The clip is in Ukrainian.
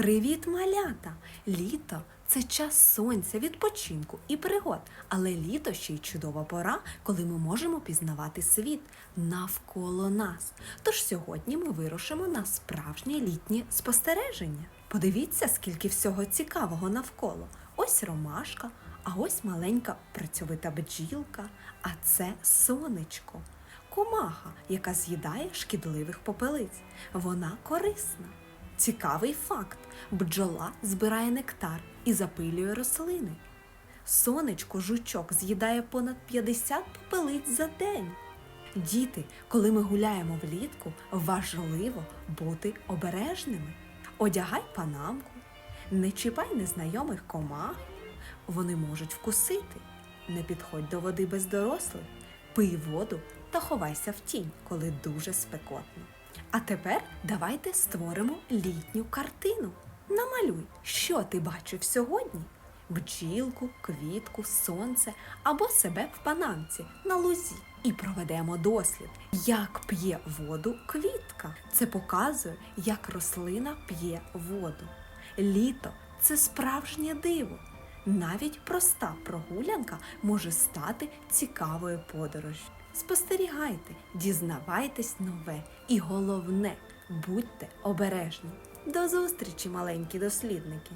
Привіт, малята! Літо це час сонця, відпочинку і пригод. Але літо ще й чудова пора, коли ми можемо пізнавати світ навколо нас. Тож сьогодні ми вирушимо на справжнє літнє спостереження. Подивіться, скільки всього цікавого навколо. Ось ромашка, а ось маленька працьовита бджілка, а це сонечко. Комаха, яка з'їдає шкідливих попелиць. Вона корисна. Цікавий факт: бджола збирає нектар і запилює рослини. Сонечко жучок з'їдає понад 50 попелиць за день. Діти, коли ми гуляємо влітку, важливо бути обережними. Одягай панамку, не чіпай незнайомих комах, вони можуть вкусити. Не підходь до води без дорослих, пий воду та ховайся в тінь, коли дуже спекотно. А тепер давайте створимо літню картину. Намалюй, що ти бачив сьогодні: бджілку, квітку, сонце або себе в панамці на лузі. І проведемо дослід, як п'є воду квітка. Це показує, як рослина п'є воду. Літо це справжнє диво. Навіть проста прогулянка може стати цікавою подорожю. Спостерігайте, дізнавайтесь нове і головне, будьте обережні. До зустрічі, маленькі дослідники!